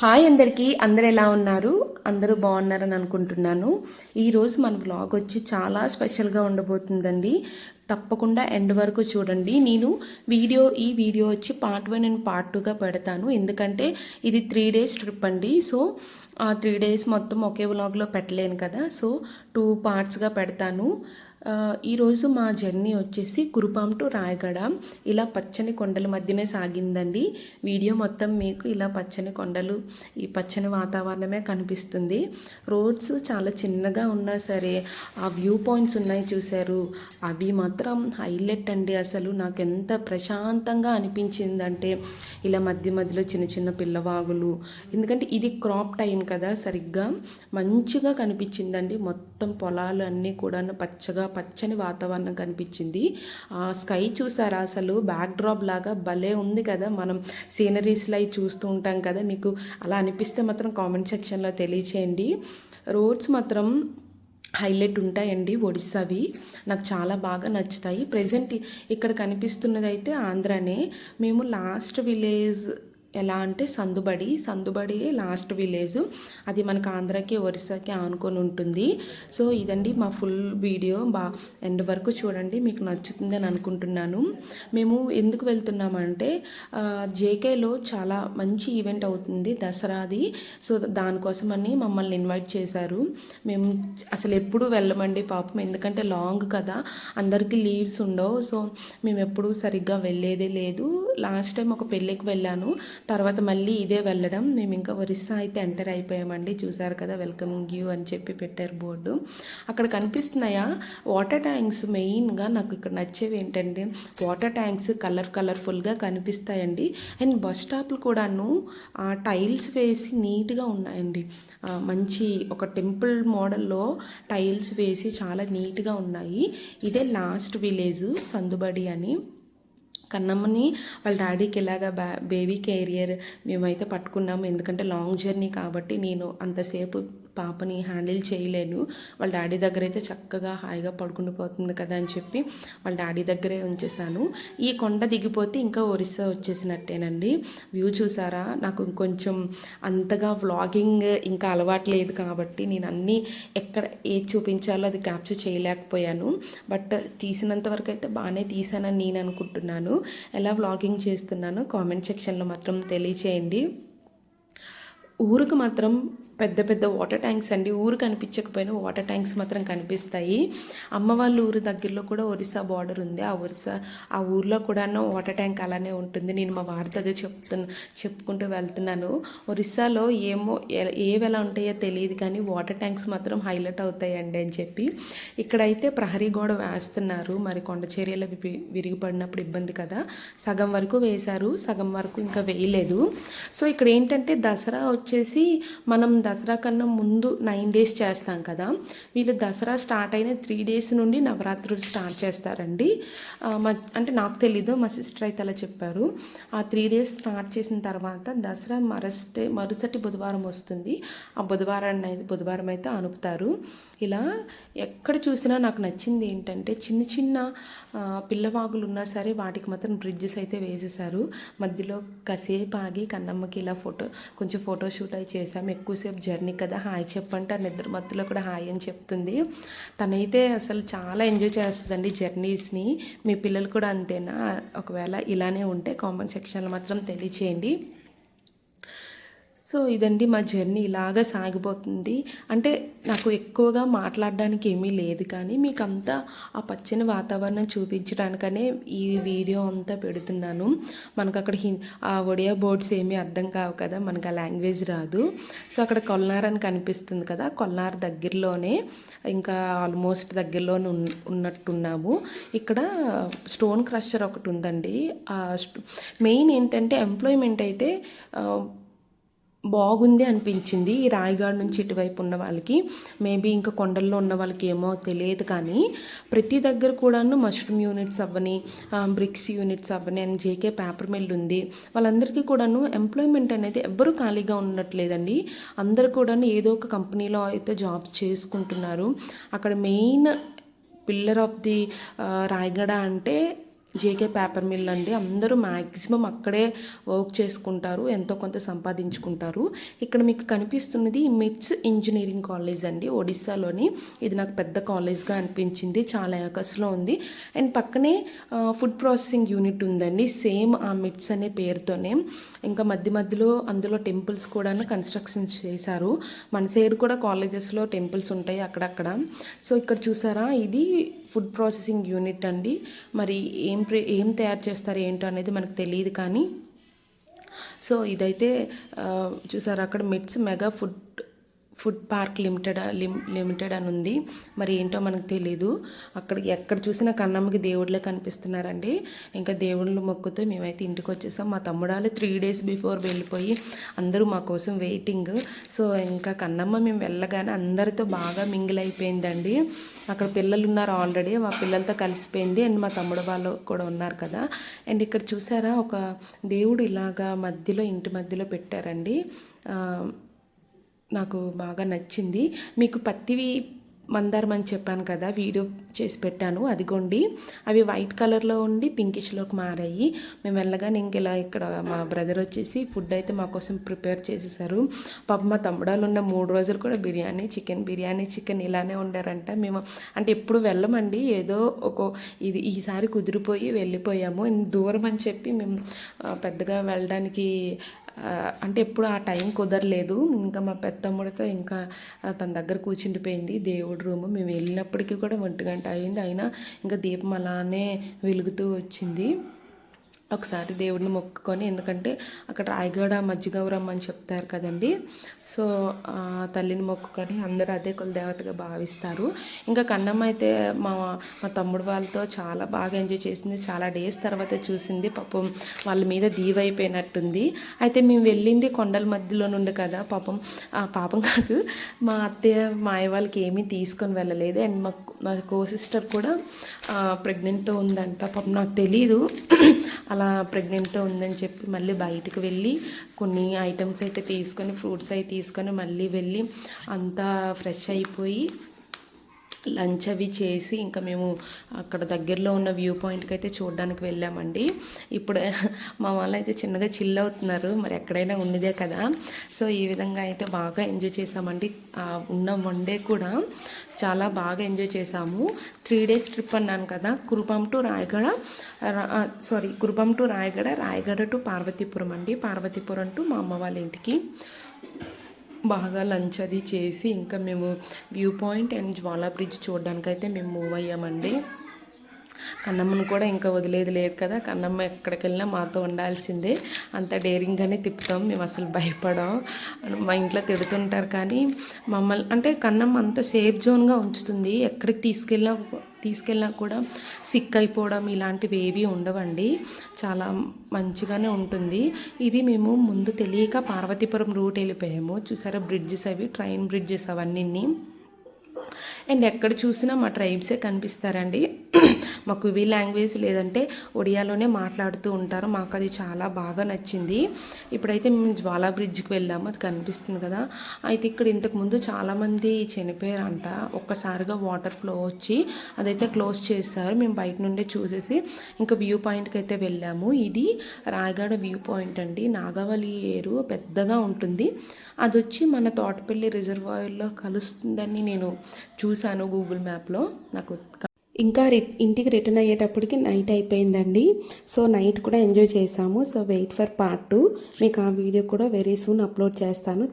Hi అందరికీ. అందరు ఎలా ఉన్నారు? అందరూ బాగున్నారని అనుకుంటున్నాను. ఈరోజు మన వ్లాగ్ వచ్చి చాలా స్పెషల్గా ఉండబోతుందండి. తప్పకుండా ఎండ్ వరకు చూడండి. నేను వీడియో ఈ వీడియో వచ్చి పార్ట్ వన్ అండ్ పార్ట్ టూగా పెడతాను. ఎందుకంటే ఇది త్రీ డేస్ ట్రిప్ అండి. సో ఆ త్రీ డేస్ మొత్తం ఒకే వ్లాగ్లో పెట్టలేను కదా. సో టూ పార్ట్స్గా పెడతాను. ఈరోజు మా జర్నీ వచ్చేసి కురుపాం టు రాయగడ. ఇలా పచ్చని కొండల మధ్యనే సాగిందండి. వీడియో మొత్తం మీకు ఇలా పచ్చని కొండలు ఈ పచ్చని వాతావరణమే కనిపిస్తుంది. రోడ్స్ చాలా చిన్నగా ఉన్నా సరే ఆ వ్యూ పాయింట్స్ ఉన్నాయి చూశారు. అవి మాత్రం హైలైట్ అండి అసలు. నాకు ఎంత ప్రశాంతంగా అనిపించిందంటే ఇలా మధ్య మధ్యలో చిన్న చిన్న పిల్లవాగులు. ఎందుకంటే ఇది క్రాప్ టైం కదా సరిగ్గా. మంచిగా కనిపించిందండి. మొత్తం పొలాలు అన్నీ కూడా పచ్చగా పచ్చని వాతావరణం కనిపించింది. ఆ స్కై చూసారా అసలు? బ్యాక్ డ్రాప్ లాగా భలే ఉంది కదా. మనం సీనరీస్లో అవి చూస్తూ ఉంటాం కదా. మీకు అలా అనిపిస్తే మాత్రం కామెంట్ సెక్షన్లో తెలియచేయండి. రోడ్స్ మాత్రం హైలైట్ ఉంటాయండి ఒడిస్సావి. నాకు చాలా బాగా నచ్చుతాయి. ప్రజెంట్ ఇక్కడ కనిపిస్తున్నదైతే ఆంధ్రానే. మేము లాస్ట్ విలేజ్ ఎలా అంటే సందుబడి సందుబడి లాస్ట్ విలేజ్. అది మనకు ఆంధ్రాకి ఒరిస్సాకి ఆనుకొని ఉంటుంది. సో ఇదండి మా ఫుల్ వీడియో. బా ఎండ్ వరకు చూడండి మీకు నచ్చుతుందని అనుకుంటున్నాను. మేము ఎందుకు వెళ్తున్నామంటే జేకేలో చాలా మంచి ఈవెంట్ అవుతుంది దసరాది. సో దానికోసమని మమ్మల్ని ఇన్వైట్ చేశారు. మేము అసలు ఎప్పుడు వెళ్ళమండి పాపం ఎందుకంటే లాంగ్ కదా. అందరికీ లీవ్స్ ఉండవు. సో మేము ఎప్పుడూ సరిగ్గా వెళ్ళేదే లేదు. లాస్ట్ టైం ఒక పెళ్ళికి వెళ్ళాను. తర్వాత మళ్ళీ ఇదే వెళ్ళడం. మేము ఇంకా ఒరిస్సా అయితే ఎంటర్ అయిపోయామండి. చూసారు కదా వెల్కమ్ యూ అని చెప్పి పెట్టారు బోర్డు. అక్కడ కనిపిస్తున్నాయా? వాటర్ ట్యాంక్స్ మెయిన్గా నాకు ఇక్కడ నచ్చేవి ఏంటంటే వాటర్ ట్యాంక్స్ కలర్ కలర్ఫుల్గా కనిపిస్తాయండి. అండ్ బస్ స్టాప్లు కూడాను టైల్స్ వేసి నీట్గా ఉన్నాయండి. మంచి ఒక టెంపుల్ మోడల్లో టైల్స్ వేసి చాలా నీట్గా ఉన్నాయి. ఇదే లాస్ట్ విలేజ్ సందుబడి అని. కన్నమ్మని వాళ్ళ డాడీకి ఇలాగా బా బేబీ క్యారియర్ మేమైతే పట్టుకున్నాము. ఎందుకంటే లాంగ్ జర్నీ కాబట్టి నేను అంతసేపు పాపని హ్యాండిల్ చేయలేను. వాళ్ళ డాడీ దగ్గర అయితే చక్కగా హాయిగా పడుకుని పోతుంది కదా అని చెప్పి వాళ్ళ డాడీ దగ్గరే ఉంచేసాను ఈ కొండ దిగిపోతే ఇంకా ఒరిస్సా వచ్చేసినట్టేనండి. వ్యూ చూసారా? నాకు కొంచెం అంతగా వ్లాగింగ్ ఇంకా అలవాటు లేదు కాబట్టి నేను అన్నీ ఎక్కడ ఏది చూపించాలో అది క్యాప్చర్ చేయలేకపోయాను. బట్ తీసినంత వరకు అయితే బాగానే తీసానని నేను అనుకుంటున్నాను. ఎలా వ్లాగింగ్ చేస్తున్నానో కామెంట్ సెక్షన్లో మాత్రం తెలియచేయండి. ఊరికి మాత్రం పెద్ద పెద్ద వాటర్ ట్యాంక్స్ అండి. ఊరు కనిపించకపోయినా వాటర్ ట్యాంక్స్ మాత్రం కనిపిస్తాయి. అమ్మ వాళ్ళ ఊరు దగ్గరలో కూడా ఒరిస్సా బార్డర్ ఉంది. ఆ ఒరిస్సా ఆ ఊర్లో కూడా వాటర్ ట్యాంక్ అలానే ఉంటుంది. నేను మా వారితో అదే చెప్తున్నా చెప్పుకుంటూ వెళ్తున్నాను. ఒరిస్సాలో ఏమో ఏవి ఎలా ఉంటాయో తెలియదు కానీ వాటర్ ట్యాంక్స్ మాత్రం హైలైట్ అవుతాయండి అని చెప్పి. ఇక్కడైతే ప్రహరీ గోడ వేస్తున్నారు. మరి కొండ చర్యలు విరిగిపడినప్పుడు ఇబ్బంది కదా. సగం వరకు వేశారు. సగం వరకు ఇంకా వేయలేదు. సో ఇక్కడ ఏంటంటే దసరా వచ్చేసి మనం దసరా కన్నా ముందు నైన్ డేస్ చేస్తాం కదా. వీళ్ళు దసరా స్టార్ట్ అయిన త్రీ డేస్ నుండి నవరాత్రులు స్టార్ట్ చేస్తారండి. మా అంటే నాకు తెలీదు మా సిస్టర్ అయితే అలా చెప్పారు. ఆ త్రీ డేస్ స్టార్ట్ చేసిన తర్వాత దసరా మరస్టే మరుసటి బుధవారం వస్తుంది. ఆ బుధవారాన్ని అయితే బుధవారం అయితే అనుపుతారు ఇలా ఎక్కడ చూసినా నాకు నచ్చింది ఏంటంటే చిన్న చిన్న పిల్లవాగులు ఉన్నా సరే వాటికి మాత్రం బ్రిడ్జెస్ అయితే వేసేసారు మధ్యలో కాసేపు ఆగి కన్నమ్మకి ఇలా ఫోటో కొంచెం ఫోటో షూట్ అయి చేసాము ఎక్కువసేపు జర్నీ కదా హాయ్ చెప్పంటే ఆ నిద్ర మధ్యలో కూడా హాయ్ అని చెప్తుంది. తనైతే అసలు చాలా ఎంజాయ్ చేస్తుందండి జర్నీస్ని మీ పిల్లలు కూడా అంతేనా? ఒకవేళ ఇలానే ఉంటే కామెంట్ సెక్షన్లో మాత్రం తెలియచేయండి. సో ఇదండి మా జర్నీ ఇలాగా సాగిపోతుంది. అంటే నాకు ఎక్కువగా మాట్లాడడానికి ఏమీ లేదు కానీ మీకు అంతా ఆ పచ్చని వాతావరణం చూపించడానికనే ఈ వీడియో అంతా పెడుతున్నాను. మనకు అక్కడ హిం ఆ ఒడియా బోర్డ్స్ ఏమీ అర్థం కావు కదా మనకు ఆ లాంగ్వేజ్ రాదు. సో అక్కడ కొల్నార్ అని కనిపిస్తుంది కదా కొల్నార్ దగ్గరలోనే ఇంకా ఆల్మోస్ట్ దగ్గరలోనే ఉన్ ఉన్నట్టున్నాము. ఇక్కడ స్టోన్ క్రషర్ ఒకటి ఉందండి. మెయిన్ ఏంటంటే ఎంప్లాయ్మెంట్ అయితే బాగుంది అనిపించింది ఈ రాయగాడ్ నుంచి ఇటువైపు ఉన్న వాళ్ళకి. మేబీ ఇంకా కొండల్లో ఉన్న వాళ్ళకి ఏమో తెలియదు కానీ ప్రతి దగ్గర కూడాను మష్రూమ్ యూనిట్స్ అవ్వని బ్రిక్స్ యూనిట్స్ అవ్వని అని జేకే పేపర్ మిల్ ఉంది. వాళ్ళందరికీ కూడాను ఎంప్లాయ్మెంట్ అనేది ఎవ్వరూ ఖాళీగా ఉండట్లేదండి. అందరు కూడాను ఏదో ఒక కంపెనీలో అయితే జాబ్స్ చేసుకుంటున్నారు. అక్కడ main pillar of the Rayagada అంటే జేకే పేపర్ మిల్ అండి. అందరూ మ్యాక్సిమం అక్కడే వర్క్ చేసుకుంటారు ఎంతో కొంత సంపాదించుకుంటారు. ఇక్కడ మీకు కనిపిస్తున్నది మిట్స్ ఇంజనీరింగ్ కాలేజ్ అండి ఒడిస్సాలోని. ఇది నాకు పెద్ద కాలేజ్గా అనిపించింది చాలా యాకస్లో ఉంది. అండ్ పక్కనే ఫుడ్ ప్రాసెసింగ్ యూనిట్ ఉందండి సేమ్ ఆ మిట్స్ అనే పేరుతోనే. ఇంకా మధ్య మధ్యలో అందులో టెంపుల్స్ కూడా కన్స్ట్రక్షన్ చేశారు. మన సైడ్ కూడా కాలేజెస్లో టెంపుల్స్ ఉంటాయి అక్కడక్కడ. సో ఇక్కడ చూసారా? ఇది ఫుడ్ ప్రాసెసింగ్ యూనిట్ అండి. మరి ఏం ఏం తయారు చేస్తారు ఏంటో అనేది మనకు తెలియదు కానీ సో ఇదైతే చూసారు అక్కడ MITS mega food food park limited lim limited అని ఉంది. మరి ఏంటో మనకు తెలీదు. అక్కడ ఎక్కడ చూసినా కన్నమ్మకి దేవుళ్ళే కనిపిస్తున్నారండి. ఇంకా దేవుళ్ళు మొక్కుతూ మేమైతే ఇంటికి వచ్చేసాం. మా తమ్ముడాలు త్రీ డేస్ బిఫోర్ వెళ్ళిపోయి అందరూ మా కోసం వెయిటింగ్ సో ఇంకా కన్నమ్మ మేము వెళ్ళగానే అందరితో బాగా మింగిల్ అయిపోయిందండి. అక్కడ పిల్లలు ఉన్నారు ఆల్రెడీ మా పిల్లలతో కలిసిపోయింది. అండ్ మా తమ్ముడు వాళ్ళు కూడా ఉన్నారు కదా. అండ్ ఇక్కడ చూసారా? ఒక దేవుడు ఇలాగా మధ్యలో ఇంటి మధ్యలో పెట్టారండి. నాకు బాగా నచ్చింది. మీకు పత్తివి మందారం అని చెప్పాను కదా వీడియో చేసి పెట్టాను. అదిగోండి. అవి వైట్ కలర్లో ఉండి పింకిష్లోకి మారాయి. మేము వెళ్ళగానే ఇంక ఇలా ఇక్కడ మా బ్రదర్ వచ్చేసి ఫుడ్ అయితే మా కోసం ప్రిపేర్ చేసేసారు. పాప మా తమ్ముడాలు ఉన్న మూడు రోజులు కూడా బిర్యానీ చికెన్ బిర్యానీ చికెన్ ఇలానే ఉండారంట. మేము అంటే ఎప్పుడు వెళ్ళమండి. ఏదో ఒక ఇది ఈసారి కుదిరిపోయి వెళ్ళిపోయాము. దూరం అని చెప్పి మేము పెద్దగా వెళ్ళడానికి అంటే ఎప్పుడు ఆ టైం కుదరలేదు. ఇంకా మా పెద్దమ్ముడితో ఇంకా తన దగ్గర కూర్చుండిపోయింది. దేవుడి రూమ్. మేము వెళ్ళినప్పటికీ కూడా ఒంటి గంట అయింది. అయినా ఇంకా దీపం అలానే వెలుగుతూ వచ్చింది. ఒకసారి దేవుడిని మొక్కుకొని ఎందుకంటే అక్కడ రాయగడ మజ్జిగౌరమ్మ అని చెప్తారు కదండి. సో తల్లిని మొక్కుకొని అందరూ అదే కుల దేవతగా భావిస్తారు. ఇంకా కన్నమ్మ అయితే మా మా తమ్ముడు వాళ్ళతో చాలా బాగా ఎంజాయ్ చేసింది. చాలా డేస్ తర్వాత చూసింది. పాపం వాళ్ళ మీద దీవైపోయినట్టుంది అయితే మేము వెళ్ళింది కొండల మధ్యలో నుండి కదా. పాపం ఆ పాపం కాదు. మా అత్తయ్య మా అయ్య వాళ్ళకి ఏమీ తీసుకొని వెళ్ళలేదు. అండ్ మా మా కో సిస్టర్ కూడా ప్రెగ్నెంట్తో ఉందంట. పాపం నాకు తెలీదు. అలా ప్రెగ్నెంట్తో ఉందని చెప్పి మళ్ళీ బయటకు వెళ్ళి కొన్ని ఐటమ్స్ అయితే తీసుకొని ఫ్రూట్స్ అయితే తీసుకొని మళ్ళీ వెళ్ళి అంతా ఫ్రెష్ అయిపోయి లంచ్ అవి చేసి ఇంకా మేము అక్కడ దగ్గరలో ఉన్న వ్యూ పాయింట్కి అయితే చూడడానికి వెళ్ళామండి. ఇప్పుడు మా వాళ్ళు అయితే చిన్నగా చిల్ అవుతున్నారు. మరి ఎక్కడైనా ఉన్నదే కదా. సో ఈ విధంగా అయితే బాగా ఎంజాయ్ చేసామండి. ఉన్న వన్ డే కూడా. చాలా బాగా ఎంజాయ్ చేసాము. త్రీ డేస్ ట్రిప్ అన్నాను కదా. Kurupam to Rayagada sorry Kurupam to Rayagada Rayagada to Parvathipuram అండి. పార్వతీపురం టు మా అమ్మ వాళ్ళ ఇంటికి. బాగా లంచ్ అది చేసి ఇంకా మేము view point and Jwala bridge చూడడానికి అయితే మేము మూవ్ అయ్యామండి. కన్నమ్మను కూడా ఇంకా వదిలేదు లేదు కదా కన్నమ్మ ఎక్కడికి వెళ్ళినా మాతో ఉండాల్సిందే. అంత డేరింగ్గానే తిప్పుతాం మేము అసలు భయపడం. మా ఇంట్లో తిడుతుంటారు కానీ మమ్మల్ని అంటే కన్నమ్మ అంత సేఫ్ జోన్గా ఉంచుతుంది. ఎక్కడికి తీసుకెళ్ళినా తీసుకెళ్ళినా కూడా సిక్ అయిపోవడం ఇలాంటివి ఏవి ఉండవండి. చాలా మంచిగానే ఉంటుంది. ఇది మేము ముందు తెలియక పార్వతీపురం రూట్ వెళ్ళిపోయాము. చూసారా బ్రిడ్జెస్ అవి ట్రైన్ బ్రిడ్జెస్ అవన్నీ అండ్ ఎక్కడ చూసినా మా ట్రైబ్సే కనిపిస్తారండి. మాకు కువి లాంగ్వేజ్ లేదంటే ఒడియాలోనే మాట్లాడుతూ ఉంటారు. మాకు అది చాలా బాగా నచ్చింది. ఇప్పుడైతే మేము జ్వాలా బ్రిడ్జ్కి వెళ్ళాము. అది కనిపిస్తుంది కదా. అయితే ఇక్కడ ఇంతకుముందు చాలామంది చనిపోయారంట. ఒక్కసారిగా వాటర్ ఫ్లో వచ్చి అదైతే క్లోజ్ చేస్తారు మేము బయట నుండే చూసేసి ఇంకా వ్యూ పాయింట్కి అయితే వెళ్ళాము. ఇది రాయగడ వ్యూ పాయింట్ అండి. నాగవల్లి ఏరు పెద్దగా ఉంటుంది. అది వచ్చి మన తోటపల్లి రిజర్వాయర్లో కలుస్తుందని నేను చూశాను గూగుల్ మ్యాప్లో. నాకు ఇంకా రి ఇంటికి రిటర్న్ అయ్యేటప్పటికి నైట్ అయిపోయిందండి. సో నైట్ కూడా ఎంజాయ్ చేసాము so wait for part two మీకు ఆ వీడియో కూడా వెరీ సూన్ అప్లోడ్ చేస్తాను.